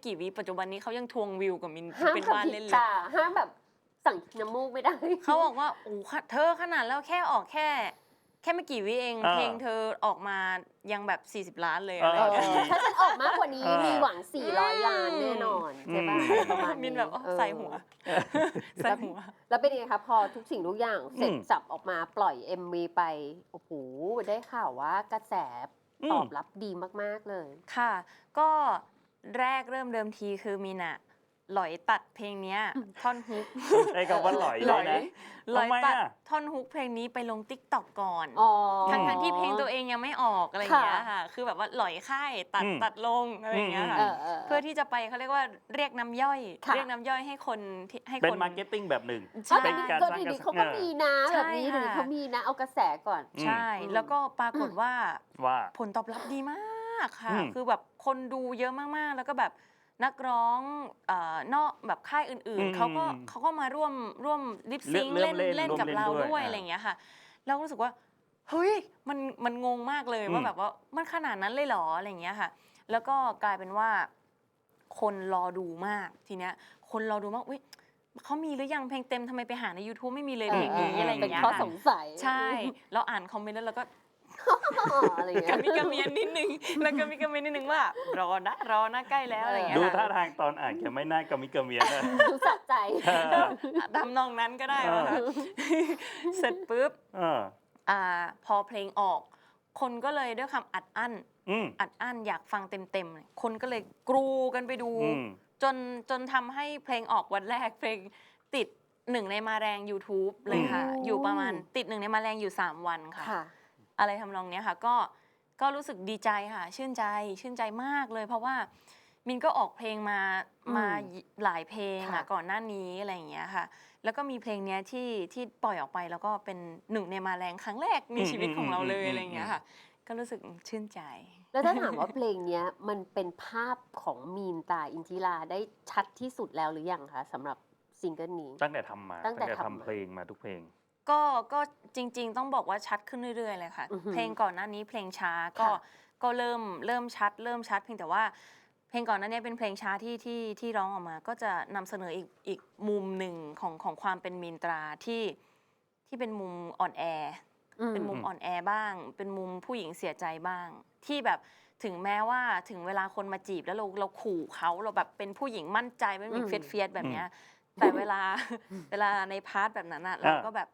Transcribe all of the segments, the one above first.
กแค่ไม่กี่วิปัจจุบันนี้เขายังทวงวิวกับมินห้ามเป็นขับว่าผิดเล่นเลยตาห้ามแบบสั่งน้ำมูกไม่ได้ เขาบอกว่าโอ้ค่ะเธอขนาดแล้วแค่ออกแค่ แค่ไม่กี่วิเองอ่าเพลงเธอออกมายังแบบ 40 ล้านเลยเออะไรออ ย่างเงี้ย ถ้าฉันออกมากกว่านี้เออ มีหวัง 400 ล้านแน่นอนใช่ป่ะอืม ประมาณนี้มินแบบอ๋อเออ ใส่หัว ใส่หัว แล้วเป็นยังไงคะพอทุกสิ่งทุกอย่างเสร็จอืม สับออกมาปล่อย MV ไป โอ้โห ได้ข่าวว่ากระแสอืมตอบรับดีมาก ๆ เลย ค่ะ ก็ แรกเริ่มเดิมทีคือมินอะหลอยตัดเพลงเนี้ย ท่อนฮุก ใช้คำว่าหลอยเลยนะ หลอยทำไมตัดอะ ท่อนฮุกเพลงนี้ไปลงติ๊กต็อกก่อน อ๋อ ทั้งทั้งๆที่เพลงตัวเองยังไม่ออกอะไรอย่างเงี้ยค่ะค่ะคือแบบว่าหลอยค่ายตัดอืมตัดลงอะไรอย่างเงี้ยค่ะเออเออเพื่อที่จะไปเขาเรียกว่าเรียกน้ำย่อย ค่ะ เรียกน้ำย่อยให้คนที่ให้เป็นคนมาร์เก็ตติ้งแบบหนึ่ง ใช่ เป็นการก็สร้างดีกระดีแส เขาก็มีนะใช่แบบนี้ค่ะ เดี๋ยวนี้เขามีนะ เอากระแสก่อนอืมใช่ อืม แล้วก็ปรากฏว่าว่า ผลตอบรับดีมาก ค่ะ อืมคือแบบคนดูเยอะมากๆ แล้วก็แบบนักร้องเอ่อนอกแบบค่ายอื่นอืมๆเขาก็เขาก็มาร่วมร่วมลิปซิงเริ่เล่มนเล่นเล่นร่วมกับเล่นเราด้วยด้วยอ่าอะไรอย่างเงี้ยค่ะ เราก็รู้สึกว่าเฮ้ยมันมันงงมากเลยอืมว่าแบบว่ามันขนาดนั้นเลยเหรออะไรอย่างเงี้ยค่ะ แล้วก็กลายเป็นว่า คนรอดูมากทีเนี้ยคนรอดูมากอุ้ยเขามีหรือยังเพลงเต็มทำไมไปหาใน YouTube ไม่มีเลยเพลงนี้อะไรอย่างเป็นเงี้ยข้อค่ะสงสัย ใช่ เราอ่านคอมเมนต์แล้วเราก็ อะไรอย่างกเงี้ยระมิกระเมียนนิดนึง แล้วก็มีกระเมียนนิดนึงว่ารอนะรอนะใกล้แล้วอะไรอย่างเงี้ยดูค่ะท่าทางตอนอ่านแกไม่น่ากระมิกระเมียนนะ ดูสะใจ เออทำนองนั้นก็ได้เออนะคะเสร็จปุ๊บเอออ่าพอเพลงออก คนก็เลยด้วยคำอัดอั้น อืมอัดอั้นอยากฟังเต็มๆคนก็เลยกรูกันไปดู อืม จนจนทำให้เพลงออกวันแรกเพลงติดหนึ่งในมาแรง YouTube เลยค่ะ อืม อยู่ประมาณติดหนึ่งในมาแรงอยู่ 3 วันค่ะ ค่ะ อะไรทำนองเนี้ยค่ะก็ก็รู้สึกดีใจค่ะ ชื่นใจชื่นใจมากเลย เพราะว่ามินก็ออกเพลงมาอืมมาหลายเพลงค่ะอะก่อนหน้านี้อะไรอย่างเงี้ยค่ะ แล้วก็มีเพลงเนี้ยที่ที่ปล่อยออกไปแล้วก็เป็นหนึ่งในมาแรงครั้งแรกในอืมชีวิตของเราเลยอืม อะไรอย่างเงี้ยค่ะ ก็รู้สึกชื่นใจ แล้วถ้าถามว่าเพลงเนี้ยมันเป็นภาพของมีนตาอินทิราได้ชัดที่สุดแล้วหรือยังคะสำหรับซิงเกิลนี้ ตั้งแต่ทำมาตั้งแต่ทำทำเพลงมาทุกเพลง ก็ก็จริง ๆ ต้องบอกว่าชัดขึ้นเรื่อยๆเลยค่ะ อือหือเพลงก่อนหน้านี้เพลงช้าก็ค่ะ ก็เริ่มเริ่มชัด เริ่มชัดเพียงแต่ว่า เพลงก่อนหน้านี้เป็นเพลงช้าที่ที่ที่ร้องออกมา ก็จะนำเสนออีกอีกมุมหนึ่งของของความเป็นมีนตราที่ที่เป็นมุมอ่อนแอ อืม เป็นมุมอ่อนแอบ้าง เป็นมุมผู้หญิงเสียใจบ้าง ที่แบบถึงแม้ว่าถึงเวลาคนมาจีบแล้วเราเราขู่เขาเราแบบเป็นผู้หญิงมั่นใจไม่มีอืม เฟียดเฟียดแบบเนี้ยแต่เวลา เวลาในพาร์ทแบบนั้นอะเราก็แบบ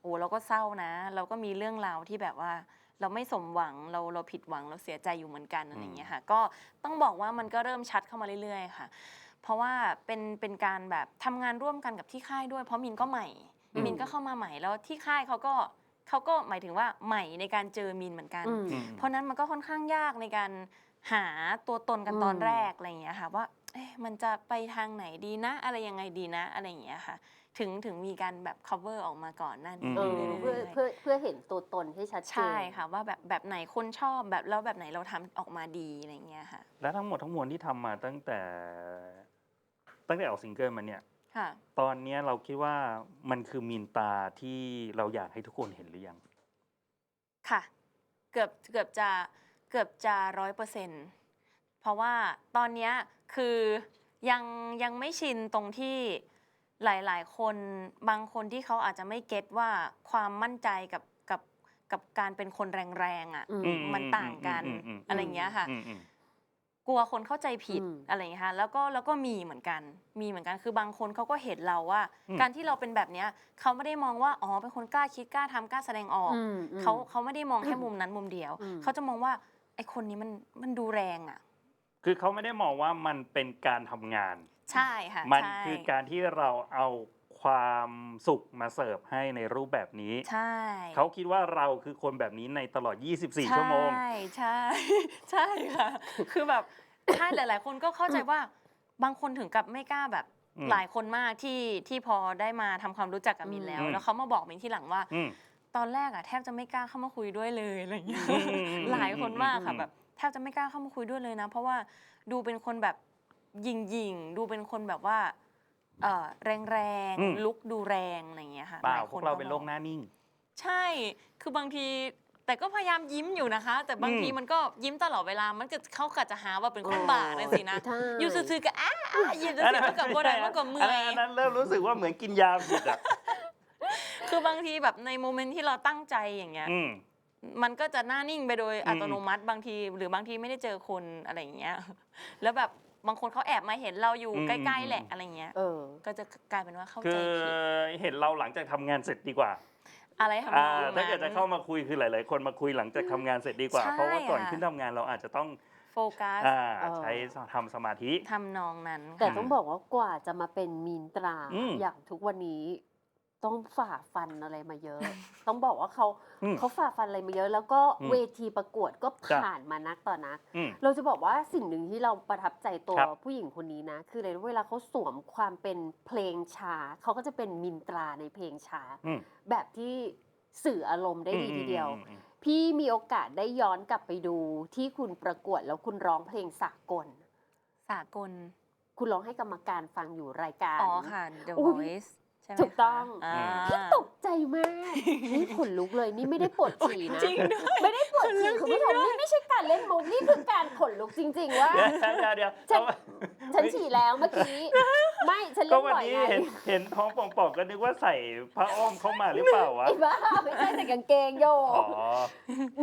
โอ้เราก็เศร้านะ เราก็มีเรื่องราวที่แบบว่า เราไม่สมหวังเราเราผิดหวังเราเสียใจอยู่เหมือนกันอะไรอย่างเงี้ยค่ะ ก็ต้องบอกว่ามันก็เริ่มชัดเข้ามาเรื่อยๆค่ะ เพราะว่าเป็นเป็นการแบบทำงานร่วมกันกับที่ค่ายด้วย เพราะมินก็ใหม่อืมมินก็เข้ามาใหม่แล้วที่ค่ายเขาก็เขาก็หมายถึงว่าใหม่ในการเจอมินเหมือนกันอืมอืมเพราะนั้นมันก็ค่อนข้างยากในการหาตัวตนกันตอนอืมแรกอะไรอย่างเงี้ยค่ะว่าเอ๊ะมันจะไปทางไหนดีนะ อะไรยังไงดีนะอะไรอย่างเงี้ยค่ะ ถึงถึงมีการแบบ cover ออกมาก่อนหน้านี้มเออรื่ยๆเพื่อเพื่อเพื่อเห็นตัวตนให้ชัดเจน ใช่ค่ะว่าแบบแบบไหนคนชอบแบบแล้วแบบไหนเราทำออกมาดีอะไรอย่างเงี้ยค่ะ และทั้งหมดทั้งมวลที่ทำมาตั้งแต่ ตั้งแต่ออกซิงเกิลมาเนี่ย ค่ะ ตอนเนี้ยเราคิดว่ามันคือมีนตาที่เราอยากให้ทุกคนเห็นหรือยัง ค่ะ เกือบเกือบจะเกือบจะร้อยเปอร์เซ็นต์เพราะว่าตอนเนี้ยคือยังยังไม่ชินตรงที่ หลายๆ คนบางคนที่เขาอาจจะไม่เก็ตว่าความมั่นใจกับกับกับการเป็นคนแรงๆอะอืมอืม มันต่างกันอืมอืมอืม อะไรอย่างเงี้ยค่ะ อืมอืม กลัวคนเข้าใจผิดอืม อะไรอย่างเงี้ยค่ะแล้วก็แล้วก็มีเหมือนกัน มีเหมือนกันคือบางคนเขาก็เห็นเราว่า อืม การที่เราเป็นแบบเนี้ยเขาไม่ได้มองว่าอ๋อเป็นคนกล้าคิดกล้าทำกล้าแสดงออก อืมอืม เขาเขาไม่ได้มองแค่มุมนั้นมุมเดียว อืม เขาจะมองว่าไอ้คนนี้มันมันดูแรงอะ คือเขาไม่ได้มองว่ามันเป็นการทำงาน ใช่ค่ะมันใช่คือการที่เราเอาความสุขมาเสิร์ฟให้ในรูปแบบนี้ ใช่เขาคิดว่าเราคือคนแบบนี้ในตลอด 24 ชั่วโมง ใช่ใช่ใช่ค่ะ คือแบบใช่หลาย ๆ คนก็เข้าใจว่าบางคนถึงกับไม่กล้าแบบอืมหลายคนมากที่ที่พอได้มาทำความรู้จักกับมินแล้วอืมแล้วเขามาบอกมินที่หลังว่าอืมตอนแรกอะแทบจะไม่กล้าเข้ามาคุยด้วยเลยอะไรอย่างเงี้ยอืมอืมอืมหลายคนมากค่ะอืมแบบแทบจะไม่กล้าเข้ามาคุยด้วยเลยนะ เพราะว่าดูเป็นคนแบบ ยิงยิงๆดูเป็นคนแบบว่าเอ่อแรงแรงๆลุกดูแรงอะไรอย่างเงี้ยค่ะเปล่าหลยพควกเราก็เป็นบโรอคหน้านิ่ง ใช่ คือบางทีแต่ก็พยายามยิ้มอยู่นะคะ แต่บางอืม ทีมันก็ยิ้มตลอดเวลา มันก็เขากะจะหาว่าเป็นคนบ้าเลยสินะ ใช่ อยู่ซื่อๆก็อ้าอ้ายิ้มซื่อๆมันก็บ่ได้มันก็เมื่อยนนั้นเริ่มรู้สึกว่าเหมือนกินยาผิดอะคือบางทีแบบในโมเมนต์ที่เราตั้งใจอย่างเงี้ย อืม มันก็จะหน้านิ่งไปโดยอืมอัตโนมัติบางที หรือบางทีไม่ได้เจอคนอะไรอย่างเงี้ย แล้วแบบ บางคนเขาแอบมาเห็นเราอยู่ใกล้ๆแหละอะไรเงี้ย เออ ก็จะกลายเป็นว่าเข้าคืใจอผิดเห็นเราหลังจากทำงานเสร็จดีกว่าอะไรทำนอ่าองถ้าเกิดนั้จะนเข้ามาคุยคือหลาย ๆ คนมาคุยหลังจากทำงานเสร็จดีกว่า ใช่เพราะว่าก่อนค่ะ ขึ้นทำงานเราอาจจะต้องโฟกัสอ่าเออ ใช้ทำสมาธิ ทำนองนั้นแต่ค่ะ ต้องบอกว่ากว่าจะมาเป็นมีนตราอืม อย่างทุกวันนี้ ต้องฝ่าฟันอะไรมาเยอะ ต้องบอกว่าเขาอืมเขาฝ่าฟันอะไรมาเยอะ แล้วก็อืมเวทีประกวดก็จ้ะ ผ่านมานักต่อนัก อืม เราจะบอกว่าสิ่งหนึ่งที่เราประทับใจตัวครับ ผู้หญิงคนนี้นะ คืออะไรรู้เวลาเขาสวมความเป็นเพลงช้าเขาก็จะเป็นมินตราในเพลงช้า อืมแบบที่สื่ออารมณ์ได้ดีทีเดียว อืมอืม พี่มีโอกาสได้ย้อนกลับไปดูที่คุณประกวดแล้วคุณร้องเพลงสากล สากล คุณร้องให้กรรมการฟังอยู่รายการ อ๋อค่ะ The อุ๊ย Voice ใช่ไหมถูกต้องคะอ่าพี่ตกใจมาก นี่ขนลุกเลยนี่ไม่ได้ปวดฉี่นะ จริงด้วยไม่ได้ปวดฉี่คุณผู้ชมนี่ไม่ใช่การเล่นมุกนี่คือการขนลุกจริง ๆ ว่า เดี๋ยวเดี๋ยวเดี๋ยวฉันเอาฉันฉี่แล้วเมื่อกี้ ไม่ ฉันก็เล่นวันบ่อยนี้ไงเห็นเห็นท้องป่องๆก็นึกว่าใส่ผ้าอ้อมเข้ามาหรือเปล่าวะไอ้บ้าไม่ใช่แต่กางเกงโยอ๋อ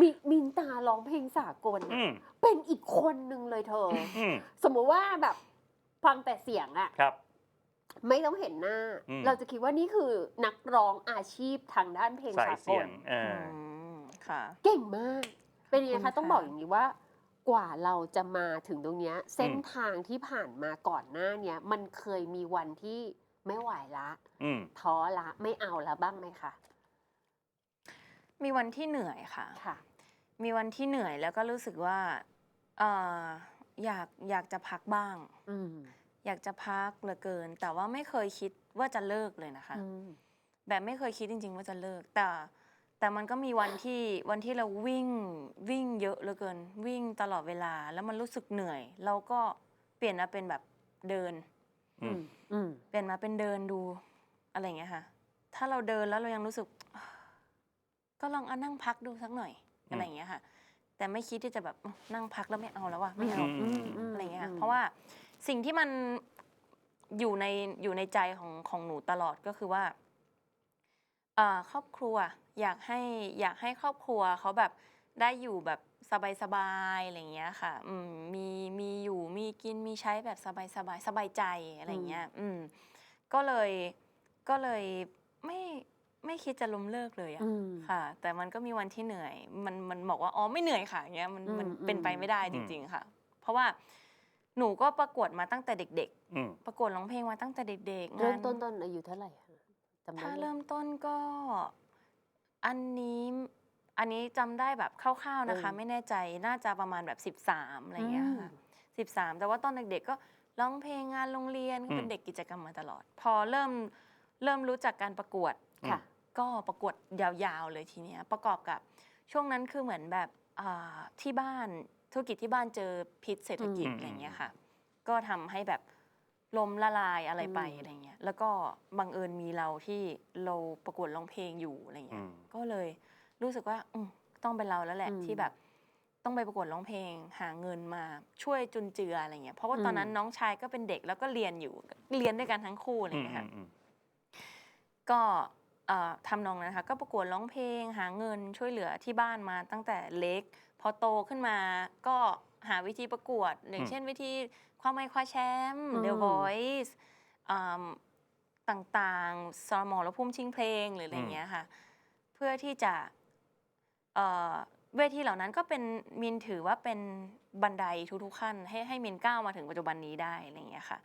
มีมินตาร้องเพลงสากล อืมเป็นอีกคนหนึ่งเลยเธอ อืมสมมุติว่าแบบฟังแต่เสียงอะ ครับ ไม่ต้องเห็นหน้า อืม เราจะคิดว่านี่คือนักร้องอาชีพทางด้านเพลงสายสากเสียลงเอออ อืมค่ะ เก่งมาก เป็นยังไงขอบคุคะณต้องค่ะ บอกอย่างนี้ว่ากว่าเราจะมาถึงตรงเนี้ย เส้นทางที่ผ่านมาก่อนหน้าเนี้ยมันเคยมีวันที่ไม่ไหวละอืม ท้อละไม่เอาละบ้างไหมคะมีวันที่เหนื่อยค่ะ ค่ะ มีวันที่เหนื่อยแล้วก็รู้สึกว่าเอ่ออยากอยากจะพักบ้าง อืม อยากจะพักเหลือเกิน แต่ว่าไม่เคยคิดว่าจะเลิกเลยนะคะอืมแบบไม่เคยคิดจริง ๆ ว่าจะเลิก แต่แต่มันก็มีวันที่วันที่เราวิ่งวิ่งเยอะเหลือเกิน วิ่งตลอดเวลาแล้วมันรู้สึกเหนื่อย เราก็เปลี่ยนมาเป็นแบบเดินอืมอืมเปลี่ยนมาเป็นเดินดูอะไรอย่างเงี้ยค่ะ ถ้าเราเดินแล้วเรายังรู้สึก ก็ลองเอานั่งพักดูสักหน่อยอืมอะไรอย่างเงี้ยค่ะ แต่ไม่คิดที่จะแบบนั่งพักแล้วไม่เอาแล้วว่ะไม่เอาอืมอะไรเงี้ยค่ะเพราะว่า สิ่งที่มันอยู่ในอยู่ในใจของของหนูตลอดก็คือว่าเอ่อครอบครัวอยากให้อยากให้ครอบครัวเขาแบบได้อยู่แบบสบายๆอะไรเงี้ยค่ะอืมมีมีอยู่มีกินมีใช้แบบสบายสบายสบายใจอะไรเงี้ยอืมก็เลยก็เลยไม่ไม่คิดจะล้มเลิกเลยอะอืมค่ะ แต่มันก็มีวันที่เหนื่อย มันมันบอกว่าอ๋อไม่เหนื่อยค่ะอย่างเงี้ยมันมันอืมเป็นไปอืมไม่ได้จริง ๆ ค่ะ เพราะว่า หนูก็ประกวดมาตั้งแต่เด็ก อืม ๆ ประกวดร้องเพลงมาตั้งแต่เด็กๆเริ่มงาต้นต้นอายุเท่าไหร่คะจำได้ถ้าไหม เริ่มต้นก็ อันนี้อันนี้จำได้แบบคร่าวๆนะคะ เออ ไม่แน่ใจน่าจะประมาณแบบ 13อะไรเงี้ยค่ะ สิบสามแต่ว่าตอนเด็กๆก็ร้องเพลงงานโรงเรียนก็เป็อืนม เด็กกิจกรรมมาตลอด พอเริ่มเริ่มรู้จักการประกวด ค่ะ ก็ประกวดยาวๆเลยทีเนี้ยประกอบกับช่วงนั้นคือเหมือนแบบอ่าที่บ้าน ธุรกิจที่บ้านเจอพิษเศรษฐกิจอืมอะไรเงี้ยค่ะ ก็ทำให้แบบลมละลายอะไรไปอืมอะไรเงี้ย แล้วก็บังเอิญมีเราที่เราประกวดร้องเพลงอยู่อะไรเงี้ยอืมก็เลยรู้สึกว่าอืมต้องเป็นเราแล้วแหละที่แบบต้องไปประกวดร้องเพลง หาเงินมาช่วยจุนเจืออะไรเงี้ย เพราะว่าตอนนั้นอืมน้องชายก็เป็นเด็กแล้วก็เรียนอยู่เรียนด้วยกันทั้งคู่อะไรอืมเงี้ยค่ะอืมก็เอ่อทำนองนั้นค่ะก็ประกวดร้องเพลง หาเงินช่วยเหลือที่บ้านมาตั้งแต่เล็ก พอโตขึ้นมาก็หาวิธีประกวด อย่างเช่นวิธีความไม่คว้าแชมป์อืม The Voice อ่าต่างๆ สมอและพุ่มชิงเพลงหรืออะไรเงี้ยค่ะ เพื่อที่จะเอ่อเวทีเหล่านั้นก็เป็นมินถือว่าเป็นบันไดทุกๆขั้น ให้ให้มินก้าวมาถึงปัจจุบันนี้ได้อะไรอย่างเงี้ยค่ะ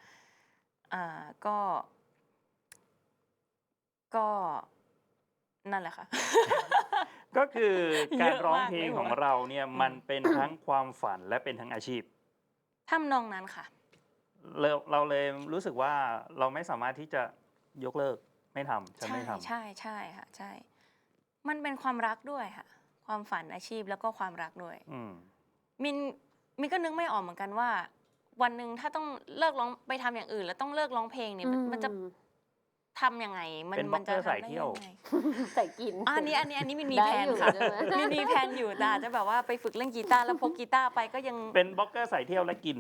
อ่าก็ ก็นั่นแหละค่ะ ก็คือการเยอะร้องมากเพลงในหัวของเราเนี่ยมันเป็นทั้งความฝันและเป็นทั้งอาชีพทำนองนั้นค่ะ เราเราเลยรู้สึกว่าเราไม่สามารถที่จะยกเลิกไม่ทำฉันใช่ไม่ทำใช่ใช่ค่ะใช่ มันเป็นความรักด้วยค่ะ ความฝันอาชีพแล้วก็ความรักด้วยอืมมินมินก็นึกไม่ออกเหมือนกันว่า วันหนึ่งถ้าต้องเลิกร้องไปทำอย่างอื่น แล้วต้องเลิกร้องเพลงเนี่ยมันมันจะ ทำยังไง มันเป็นมันจะบล็อกเกอร์ทำสายได้เที่ยว งไงใส่กิน อะอันนี้อันนี้อันนี้มินมีได้แผนอยู่ค่ะใช่ไหมมินมีแผนอยู่แต่อาจจะแบบว่าไปฝึกเล่นกีตาร์แล้วพกกีตาร์ไปก็ยังเป็นบล็อกเกอร์สายเที่ยวและกิน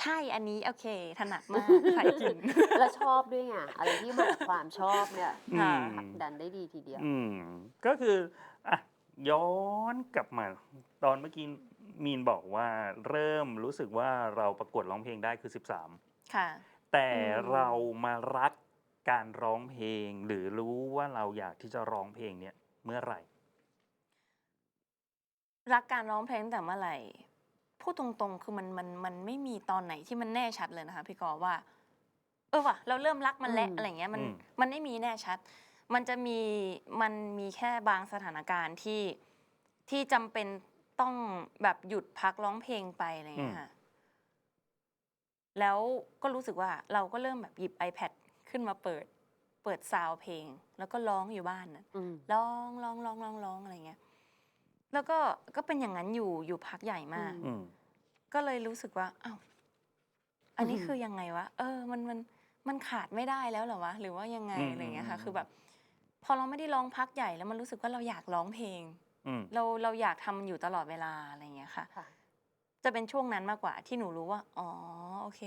ใช่อันนี้โอเค ถนัดมากใส่กิน แล้วชอบด้วยไงอะไรที่มาจากความชอบเนี่ยอืค่ะมดันได้ดีทีเดียว อืม ก็คืออะย้อนกลับมา ตอนเมื่อกี้มีนบอกว่าเริ่มรู้สึกว่าเราประกวดร้องเพลงได้คือ 13 ค่ะ แต่อืม เรามารัก การร้องเพลงหรือรู้ว่าเราอยากที่จะร้องเพลงเนี่ยเมื่อไหร่ รักการร้องเพลงตั้งแต่เมื่อไหร่พูดตรงๆ คือมันมันมันไม่มีตอนไหนที่มันแน่ชัดเลยนะคะพี่กอว่า เออว่ะเราเริ่มรักมันแล้วอืมอะไรเงี้ยมันอืมมันไม่มีแน่ชัด มันจะมีมันมีแค่บางสถานการณ์ที่ที่จำเป็นต้องแบบหยุดพักร้องเพลงไปอะไรเงี้ยค่ะแล้วก็รู้สึกว่าเราก็เริ่มแบบหยิบ iPad ขึ้นมาเปิด เปิดซาวด์เพลง แล้วก็ร้องอยู่บ้านน่ะอืมร้องร้องร้องร้องร้องอะไรเงี้ย แล้วก็ก็เป็นอย่างนั้นอยู่อยู่พักใหญ่มากอือืมก็เลยรู้สึกว่าอ้าวอันนี้อืมคือยังไงวะ เออ มันมันมันขาดไม่ได้แล้วเหรอวะ หรือว่ายังไงอืมอะไรเงี้ยค่ะอืมคือแบบ พอเราไม่ได้ร้องพักใหญ่แล้วมันรู้สึกว่าเราอยากร้องเพลงอืมเราเราอยากทำมันอยู่ตลอดเวลาอะไรเงี้ยค่ะค่ะ จะเป็นช่วงนั้นมากกว่าที่หนูรู้ว่า อ๋อ โอเค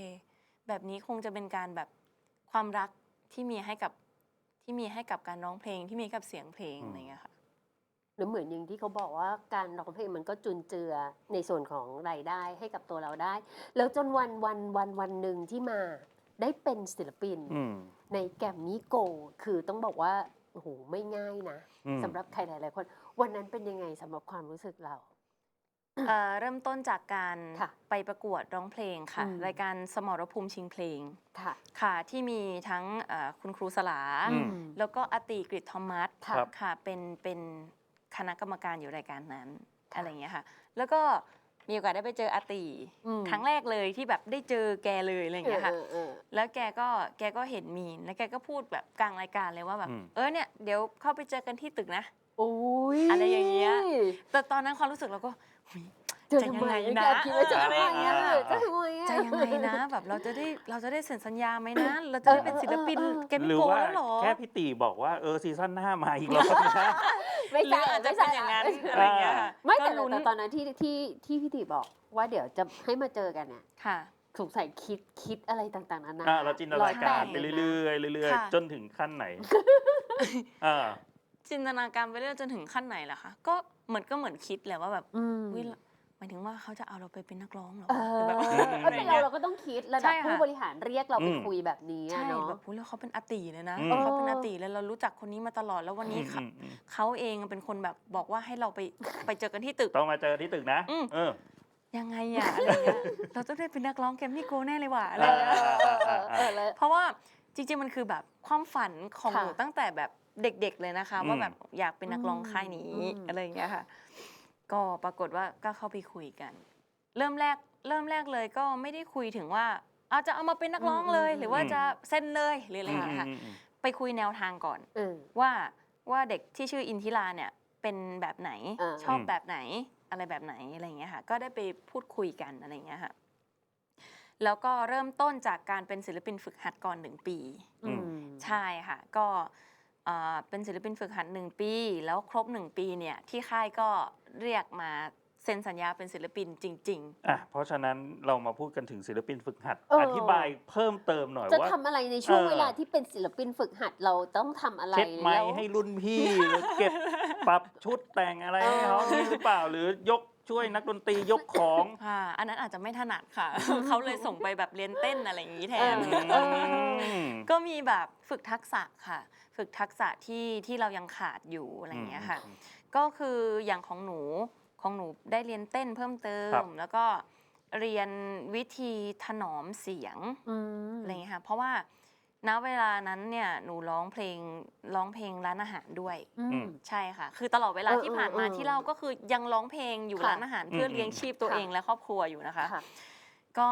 แบบนี้คงจะเป็นการแบบ ความรักที่มีให้กับที่มีให้กับการร้องเพลงที่มีให้กับเสียงเพลงอืมอะไรเงี้ยค่ะหรือเหมือนอย่างที่เขาบอกว่าการร้องเพลงมันก็จุนเจือในส่วนของรายได้ให้กับตัวเราได้ แล้วจนวันวันวันวันหนึ่งที่มาได้เป็นศิลปินอืมในแกรมมี่โกลด์คือต้องบอกว่าโอ้โหไม่ง่ายนะอืมสำหรับใครหลายๆคน วันนั้นเป็นยังไงสำหรับความรู้สึกเรา เอ่อเริ่มต้นจากการค่ะไปประกวดร้องเพลงค่ะ อืม รายการสมรภูมิชิงเพลงค่ะ ค่ะ ที่มีทั้งเอ่อคุณครูสลา อืม แล้วก็อติกฤษทอมัสครับ ค่ะเป็นเป็นคณะกรรมการอยู่รายการนั้นค่ะอะไรอย่างเงี้ยค่ะ แล้วก็มีโอกาสได้ไปเจออาติอืม ครั้งแรกเลยที่แบบได้เจอแกเลยอะไรอย่างเงี้ยค่ะเออเออเออ แล้วแกก็แกก็เห็นมีนแล้วแกก็พูดแบบกลางรายการเลยว่าแบบอืม เออเนี่ยเดี๋ยวเข้าไปเจอกันที่ตึกนะ โอ้ยอะไรอย่างเงี้ยแต่ตอนนั้นความรู้สึกเราก็ หุยเจอจะทำยังไมไงนะนะ คิดว่าจะทำไมเอออะไรอย่างเงี้อะยจะทำไมอะจะยังไงนะ แบบเราจะได้เราจะได้เซ็นสัญญาไหมนะ เราจะได้เป็นศิลปินเออเออเออแกมหมี่รือโกลว่าแล้วเหรอ แค่พี่ตีบอกว่าเออซีซั่นหน้ามาอีกรอบนะ ไม่หรืใช่ออาจจะไม่เป็นใช่อย่างนั้นอะอะไรอย่างเงี้ยค่ะไม่แต่ก็ลุ้นแต่ตอนนั้นที่ที่ที่พี่ติบอกว่าเดี๋ยวจะให้มาเจอกันเนี่ยค่ะ สงสัยคิดคิดอะไรต่างๆนานา อ่าเราจินตนาการไปอยแปดเรื่อยๆเรื่อยค่ะ ๆ จนถึงขั้นไหนอ่า จินตนาการไปเรื่อยจนถึงขั้นไหนล่ะคะ ก็เห มือนก็เหมือนคิดแหละว่าแบบอืมวิหมายถึงว่าเขาจะเอาเราไปเป็นนักร้องเหรอเอหรืออแบบอืมเออเป็นเราเราก็ต้องคิดระใช่ดับค่ะ ผู้บริหารเรียกเราไปอืม คุยแบบนี้ใช่อะเนาะ แบบพูดแล้วเขาเป็นอาตีเลยนะอืม เขาเป็นอาตีเลยเรารู้จักคนนี้มาตลอดแล้ววันนี้เขาอืมอืมเขาเองเป็นคนแบบบอกว่าให้เราไปไปเจอกันที่ตึก ต้องมาเจอที่ตึกนะอืม เออยังไงอะอะไรเงี้ยเราจะได้เป็นนักร้องแกรมมี่โกลแน่เลยว่ะอะไรอ่าเงี้ย เออเออเออแล้วเพราะว่าจริงๆ มันคือแบบความฝันของค่ะหนูตั้งแต่แบบ เด็กๆเลยนะคะอืมว่าแบบอยากเป็นนักร้องค่ายนี้อืมอะไรอย่างเงี้ยค่ะ ก็ปรากฏว่าก็เข้าไปคุยกัน เริ่มแรกเริ่มแรกเลยก็ไม่ได้คุยถึงว่าเอาจะเอามาเป็นนักร้องเลย หรือว่าจะเซ็นเลยหรืออะไรอย่างเงี้ยค่ะอืมอืมไปคุยแนวทางก่อนเออว่าว่าเด็กที่ชื่ออินทิราเนี่ยเป็นแบบไหนอ่าชอบแบบไหนอะไรแบบไหนอะไรอย่างเงี้ยค่ะ ก็ได้ไปพูดคุยกันอะไรอย่างเงี้ยค่ะแล้วก็เริ่มต้นจากการเป็นศิลปินฝึกหัดก่อนหนึ่งปีอืมใช่ค่ะ ก็ เอ่อเป็นศิลปินฝึกหัดหนึ่งปี แล้วครบหนึ่งปีเนี่ยที่ค่ายก็เรียกมาเซ็นสัญญาเป็นศิลปินจริงอะเพราะฉะนั้นเรามาพูดกันถึงศิลปินฝึกหัด เอออ อธิบายเพิ่มเติมหน่อยจะว่า ทำอะไรในช่วงเออ เวลาที่เป็นศิลปินฝึกหัดเราต้องทำอะไรเช็ดไม้แล้ว ให้รุ่นพี่ หรือเก็บปรับชุดแต่งอะไรให้เขาเออนี่หรือเปล่าหรือยก ช่วยนักดนตรียกของๆค่ะ อันนั้นอาจจะไม่ถนัดค่ะ เขาเลยส่งไปแบบเรียนเต้นอะไรอย่างนี้แทนเออก็มีแบบฝึกทักษะค่ะ ฝึกทักษะที่ที่เรายังขาดอยู่อะไรอย่างเงี้ยค่ะ ก็คืออย่างของหนูของหนูได้เรียนเต้นเพิ่มเติครัมบแล้วก็เรียนวิธีถนอมเสียงอืมอะไรอย่างเงี้ยค่ะ เพราะว่า ณเวลานั้นเนี่ยหนูร้องเพลงร้องเพลงร้านอาหารด้วย อืม ใช่ค่ะ คือตลอดเวลาเออที่ผ่านมาเออเออที่เราก็คือยังร้องเพลงอยู่ค่ะร้านอาหารเพื่อเลี้ยงชีพตัวค่ะ เองและครอบครัวอยู่นะคะค่ะก็